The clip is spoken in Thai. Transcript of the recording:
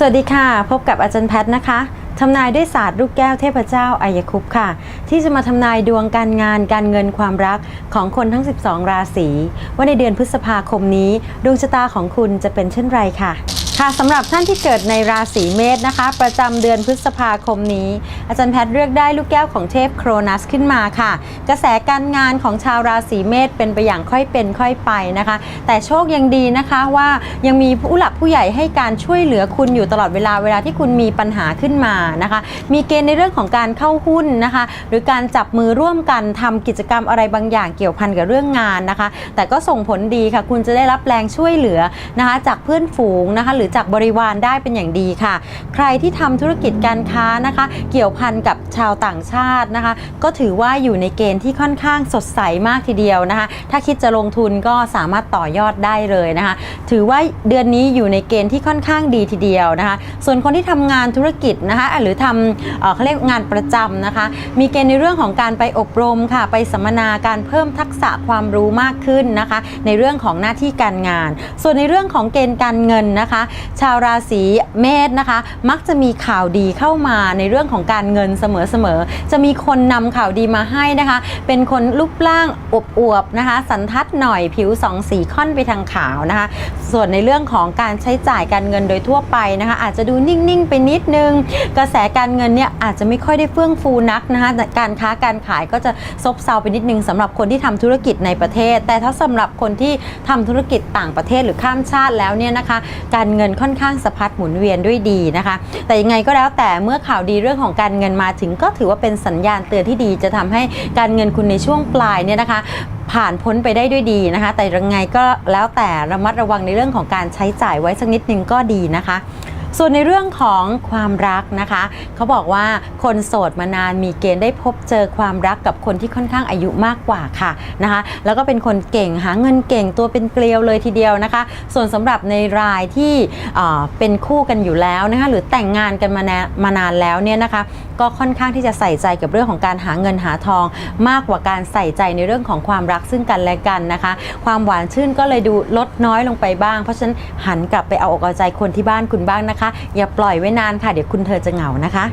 สวัสดีค่ะ พบกับอาจารย์แพทย์นะคะทำนายด้วยศาสตร์ลูกแก้วเทพเจ้าอายคุปต์ค่ะ ที่จะมาทำนายดวงการงานการเงินความรักของคนทั้ง 12 ราศีว่าในเดือนพฤษภาคมนี้ ดวงชะตาของคุณจะเป็นเช่นไรค่ะ ค่ะสำหรับท่านที่เกิดในราศีเมษนะคะ ประจำเดือนพฤษภาคมนี้ อาจารย์แพทย์เลือกได้ลูกแก้วของเทพโครนัสขึ้นมาค่ะ กระแสการงานของชาวราศีเมษเป็นไปอย่างค่อยเป็นค่อยไปนะคะ แต่โชคยังดีนะคะว่ายังมีผู้หลักผู้ใหญ่ให้การช่วยเหลือคุณอยู่ตลอดเวลาเวลาที่คุณมีปัญหาขึ้นมานะคะ มีเกณฑ์ในเรื่องของการเข้าหุ้นนะคะ หรือการจับมือร่วมกันทำกิจกรรมอะไรบางอย่างเกี่ยวพันกับเรื่องงานนะคะ แต่ก็ส่งผลดีค่ะ คุณจะได้รับแรงช่วยเหลือนะคะ จากเพื่อนฝูงนะคะหรือจากบริวารได้เป็นอย่างดีค่ะ ใครที่ทำธุรกิจการค้านะคะ เกี่ยวพันกับชาวต่างชาตินะคะ ก็ถือว่าอยู่ในเกณฑ์ที่ค่อนข้างสดใสมากทีเดียวนะคะ ถ้าคิดจะลงทุนก็สามารถต่อยอดได้เลยนะคะ ถือว่าเดือนนี้อยู่ในเกณฑ์ที่ค่อนข้างดีทีเดียวนะคะ ส่วนคนที่ทำงานธุรกิจนะคะ หรือทำเเขาเรียกงานประจำนะคะ มีเกณฑ์ในเรื่องของการไปอบรมค่ะ ไปสัมมนาการเพิ่มทักษะความรู้มากขึ้นนะคะ ในเรื่องของหน้าที่การงาน ส่วนในเรื่องของเกณฑ์การเงินนะคะชาวราศีเมษนะคะ มักจะมีข่าวดีเข้ามาในเรื่องของการเงินเสมอๆจะมีคนนำข่าวดีมาให้นะคะ เป็นคนรูปร่างอวบๆนะคะ สันทัดหน่อยผิวสองสีค่อนไปทางขาวนะคะ ส่วนในเรื่องของการใช้จ่ายการเงินโดยทั่วไปนะคะ อาจจะดูนิ่งๆไปนิดนึง กระแสการเงินเนี่ยอาจจะไม่ค่อยได้เฟื่องฟูนักนะคะการค้าการขายก็จะซบเซาไปนิดนึงสำหรับคนที่ทำธุรกิจในประเทศ แต่ถ้าสำหรับคนที่ทำธุรกิจต่างประเทศหรือข้ามชาติแล้วเนี่ยนะคะ การเงินค่อนข้างสะพัดหมุนเวียนด้วยดีนะคะ แต่ยังไงก็แล้วแต่เมื่อข่าวดีเรื่องของการเงินมาถึงก็ถือว่าเป็นสัญญาณเตือนที่ดี จะทำให้การเงินคุณในช่วงปลายเนี่ยนะคะผ่านพ้นไปได้ด้วยดีนะคะ แต่ยังไงก็แล้วแต่ระมัดระวังในเรื่องของการใช้จ่ายไว้สักนิดนึงก็ดีนะคะ ส่วนในเรื่องของความรักนะคะ เขาบอกว่าคนโสดมานานมีเกณฑ์ได้พบเจอความรักกับคนที่ค่อนข้างอายุมากกว่าค่ะนะคะ แล้วก็เป็นคนเก่งหาเงินเก่งตัวเป็นเกลียวเลยทีเดียวนะคะ ส่วนสำหรับในรายที่เอ่อเป็นคู่กันอยู่แล้วนะคะหรือแต่งงานกันมานานมานานแล้วเนี่ยนะคะ ก็ค่อนข้างที่จะใส่ใจกับเรื่องของการหาเงินหาทอง มากกว่าการใส่ใจในเรื่องของความรักซึ่งกันและกันนะคะ ความหวานชื่นก็เลยดูลดน้อยลงไปบ้าง เพราะฉะนั้นหันกลับไปเอาอกเอาใจคนที่บ้านคุณบ้างนะคะ อย่าปล่อยไว้นานค่ะ เดี๋ยวคุณเธอจะเหงานะคะ